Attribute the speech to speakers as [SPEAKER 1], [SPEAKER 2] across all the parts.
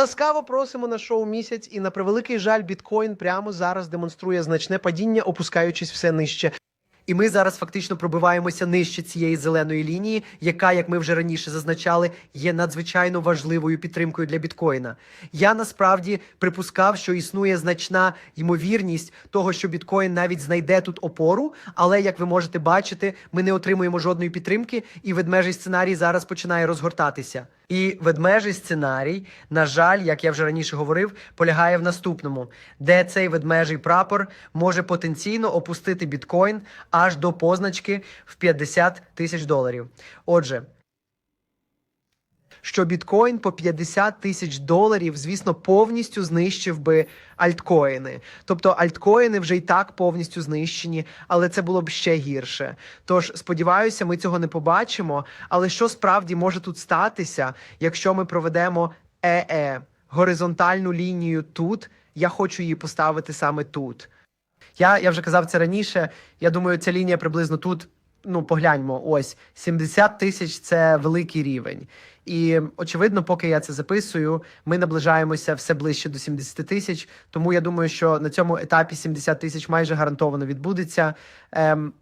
[SPEAKER 1] Ласкаво просимо на шоу місяць, і на превеликий жаль, біткоін прямо зараз демонструє значне падіння, опускаючись все нижче. І ми зараз фактично пробиваємося нижче цієї зеленої лінії, яка, як ми вже раніше зазначали, є надзвичайно важливою підтримкою для біткоїна. Я насправді припускав, що існує значна ймовірність того, що біткоін навіть знайде тут опору, але як ви можете бачити, ми не отримуємо жодної підтримки, і ведмежий сценарій зараз починає розгортатися. І ведмежий сценарій, на жаль, як я вже раніше говорив, полягає в наступному, де цей ведмежий прапор може потенційно опустити біткоін аж до позначки в 50 тисяч доларів. Отже, що біткоін по 50 тисяч доларів, звісно, повністю знищив би альткоїни. Тобто альткоїни вже і так повністю знищені, але це було б ще гірше. Тож сподіваюся, ми цього не побачимо. Але що справді може тут статися, якщо ми проведемо ЕЕ горизонтальну лінію тут? Я хочу її поставити саме тут. Я, я вже казав це раніше. Я думаю, ця лінія приблизно тут. Ну, погляньмо, ось 70 тисяч це великий рівень. І очевидно, поки я це записую, ми наближаємося все ближче до 70 тисяч. Тому я думаю, що на цьому етапі 70 тисяч майже гарантовано відбудеться. Ем...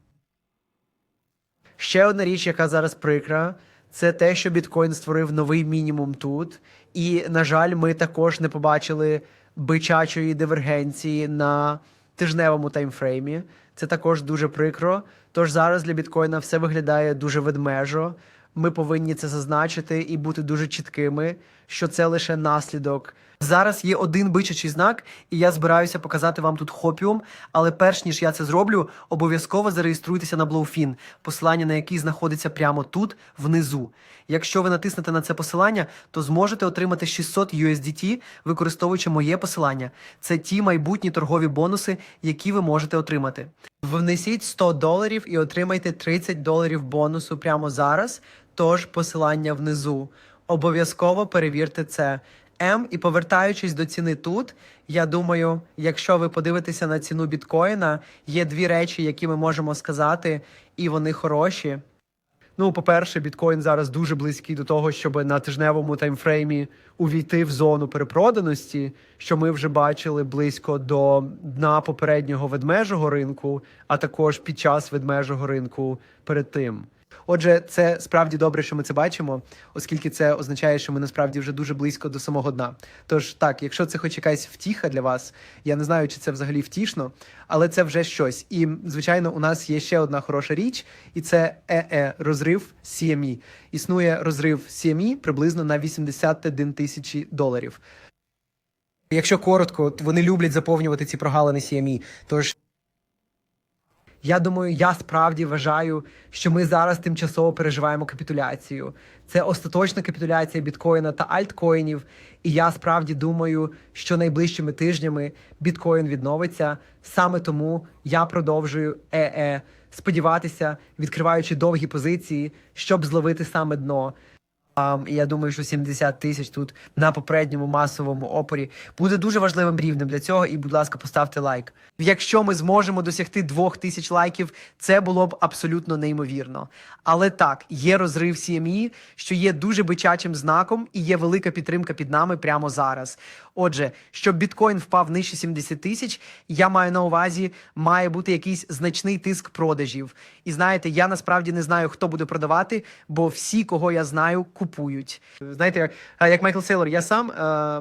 [SPEAKER 1] Ще одна річ, яка зараз прикра, це те, що біткоін створив новий мінімум тут. І, на жаль, ми також не побачили бичачої дивергенції на тижневому таймфреймі. Це також дуже прикро. Тож зараз для біткоїна все виглядає дуже ведмежо. Ми повинні це зазначити і бути дуже чіткими, що це лише наслідок. Зараз є один бичачий знак, і я збираюся показати вам тут хопіум. Але перш ніж я це зроблю, обов'язково зареєструйтеся на Blowfin, посилання на який знаходиться прямо тут, внизу. Якщо ви натиснете на це посилання, то зможете отримати 600 USDT, використовуючи моє посилання. Це ті майбутні торгові бонуси, які ви можете отримати. Внесіть 100 доларів і отримайте 30 доларів бонусу прямо зараз. Тож посилання внизу. Обов'язково перевірте це. М, і повертаючись до ціни тут, я думаю, якщо ви подивитеся на ціну біткоїна, є дві речі, які ми можемо сказати, і вони хороші. Ну, по-перше, біткоін зараз дуже близький до того, щоб на тижневому таймфреймі увійти в зону перепроданості, що ми вже бачили близько до дна попереднього ведмежого ринку, а також під час ведмежого ринку перед тим. Отже, це справді добре, що ми це бачимо, оскільки це означає, що ми насправді вже дуже близько до самого дна. Тож так, якщо це хоч якась втіха для вас, я не знаю, чи це взагалі втішно, але це вже щось. І звичайно, у нас є ще одна хороша річ, і це ЕЕ розрив CME. Існує розрив CME приблизно на 81 тисячі доларів. Якщо коротко, вони люблять заповнювати ці прогалини CME, тож. Я думаю, я справді вважаю, що ми зараз тимчасово переживаємо капітуляцію. Це остаточна капітуляція біткоїна та альткоїнів. І я справді думаю, що найближчими тижнями біткоін відновиться. Саме тому я продовжую ЕЕ сподіватися, відкриваючи довгі позиції, щоб зловити саме дно. І я думаю, що 70 тисяч тут на попередньому масовому опорі буде дуже важливим рівнем для цього. І, будь ласка, поставте лайк. Якщо ми зможемо досягти 2000 лайків, це було б абсолютно неймовірно. Але так, є розрив CME, що є дуже бичачим знаком, і є велика підтримка під нами прямо зараз. Отже, щоб біткоін впав нижче 70 тисяч, я маю на увазі, має бути якийсь значний тиск продажів. І знаєте, я насправді не знаю, хто буде продавати, бо всі, кого я знаю, купують. Знаєте, як, Майкл Сейлор, я сам,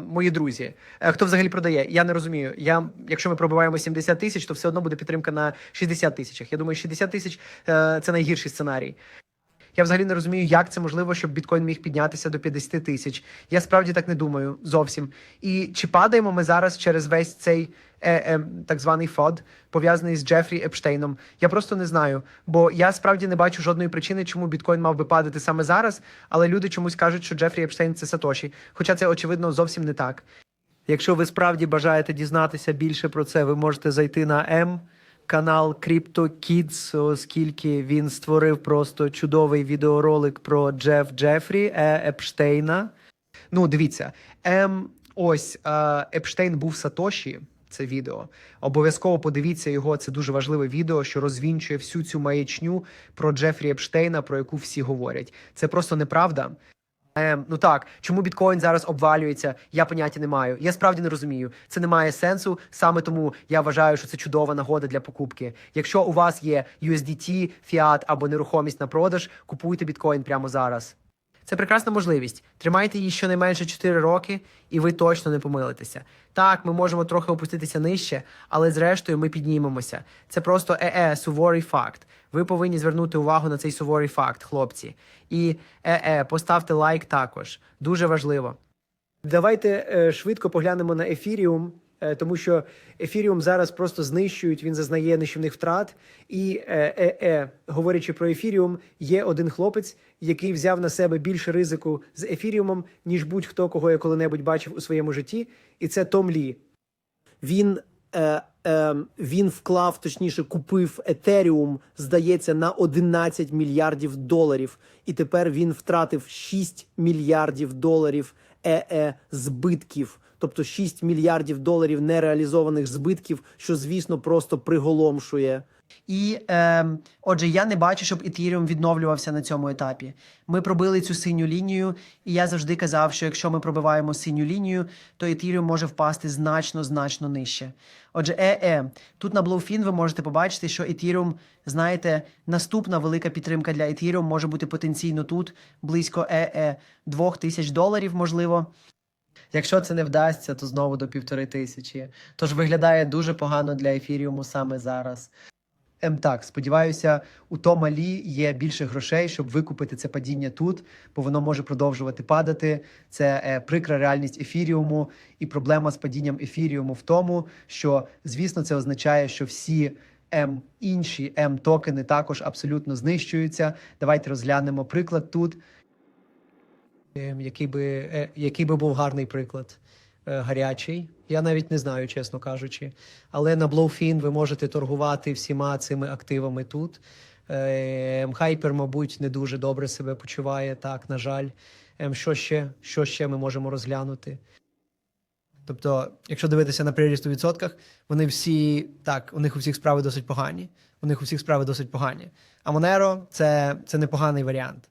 [SPEAKER 1] мої друзі. Е, хто взагалі продає? Я не розумію. Я, якщо ми пробиваємо 70 тисяч, то все одно буде підтримка на 60 тисячах. Я думаю, 60 тисяч е, це найгірший сценарій. Я взагалі не розумію, як це можливо, щоб біткоін міг піднятися до 50 тисяч. Я справді так не думаю зовсім. І чи падаємо ми зараз через весь цей е, е, так званий фод, пов'язаний з Джефрі Епштейном? Я просто не знаю. Бо я справді не бачу жодної причини, чому біткоін мав би падати саме зараз. Але люди чомусь кажуть, що Джефрі Епштейн це Сатоші. Хоча це очевидно зовсім не так. Якщо ви справді бажаєте дізнатися більше про це, ви можете зайти на М канал Crypto Kids, оскільки він створив просто чудовий відеоролик про Джеф Джефрі е, Епштейна. Ну, дивіться, ем, ось е, Епштейн був Сатоші. Це відео. Обов'язково подивіться його. Це дуже важливе відео, що розвінчує всю цю маячню про Джефрі Епштейна, про яку всі говорять. Це просто неправда. Ем, ну так, чому біткоін зараз обвалюється, я поняття не маю. Я справді не розумію. Це не має сенсу. Саме тому я вважаю, що це чудова нагода для покупки. Якщо у вас є USDT, фіат або нерухомість на продаж, купуйте біткоін прямо зараз. Це прекрасна можливість. Тримайте її щонайменше 4 роки, і ви точно не помилитеся. Так, ми можемо трохи опуститися нижче, але зрештою ми піднімемося. Це просто е-е, суворий факт. Ви повинні звернути увагу на цей суворий факт, хлопці. І е-е, поставте лайк також. Дуже важливо. Давайте е, швидко поглянемо на ефіріум, е, тому що ефіріум зараз просто знищують, він зазнає нищівних втрат. І е, е, е, говорячи про ефіріум, є один хлопець, який взяв на себе більше ризику з ефіріумом, ніж будь-хто, кого я коли-небудь бачив у своєму житті, і це Том Лі. Він, е, е, він вклав, точніше, купив Етеріум, здається, на 11 мільярдів доларів. І тепер він втратив 6 мільярдів доларів е-е збитків. Тобто 6 мільярдів доларів нереалізованих збитків, що, звісно, просто приголомшує. І е, отже, я не бачу, щоб Ethereum відновлювався на цьому етапі. Ми пробили цю синю лінію, і я завжди казав, що якщо ми пробиваємо синю лінію, то Ethereum може впасти значно значно нижче. Отже, е-е, тут на Blowfin ви можете побачити, що Ethereum, знаєте, наступна велика підтримка для Ethereum може бути потенційно тут близько е-е 2000 доларів, можливо. Якщо це не вдасться, то знову до півтори тисячі. Тож виглядає дуже погано для ефіріуму саме зараз. Ем, так, сподіваюся, у Тома Лі є більше грошей, щоб викупити це падіння тут, бо воно може продовжувати падати. Це е, прикра реальність ефіріуму, і проблема з падінням ефіріуму в тому, що звісно це означає, що всі М інші М токени також абсолютно знищуються. Давайте розглянемо приклад тут. Ем, який би, е, який би був гарний приклад е, гарячий. Я навіть не знаю, чесно кажучи. Але на Blowfin ви можете торгувати всіма цими активами тут. Ем, Хайпер, мабуть, не дуже добре себе почуває, так, на жаль. Ем, Що ще, що ще ми можемо розглянути? Тобто, якщо дивитися на приріст у відсотках, вони всі так, у них у всіх справи досить погані. У них у всіх справи досить погані. А Monero це, це непоганий варіант.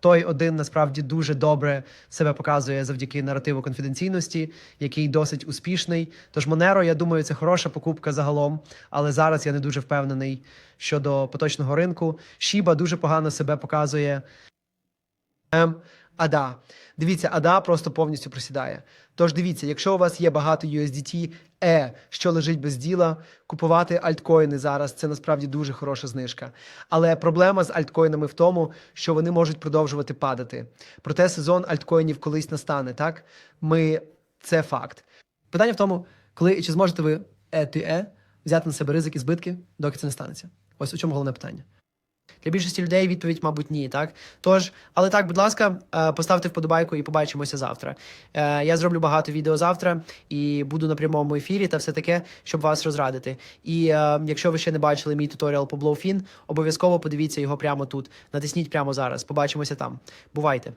[SPEAKER 1] Той один насправді дуже добре себе показує завдяки наративу конфіденційності, який досить успішний. Тож Монеро, я думаю, це хороша покупка загалом, але зараз я не дуже впевнений щодо поточного ринку. Шіба дуже погано себе показує. Ада. Дивіться, Ада просто повністю просідає. Тож дивіться, якщо у вас є багато USDT, е, що лежить без діла, купувати альткоїни зараз це насправді дуже хороша знижка. Але проблема з альткоїнами в тому, що вони можуть продовжувати падати. Проте сезон альткоїнів колись настане, так? Ми це факт. Питання в тому, коли і чи зможете ви е е взяти на себе ризики, збитки, доки це не станеться. Ось у чому головне питання. Для більшості людей відповідь, мабуть, ні, так? Тож, але так, будь ласка, е, поставте вподобайку і побачимося завтра. Е, Я зроблю багато відео завтра і буду на прямому ефірі та все таке, щоб вас розрадити. І е, якщо ви ще не бачили мій туторіал по Blowfin, обов'язково подивіться його прямо тут. Натисніть прямо зараз. Побачимося там. Бувайте!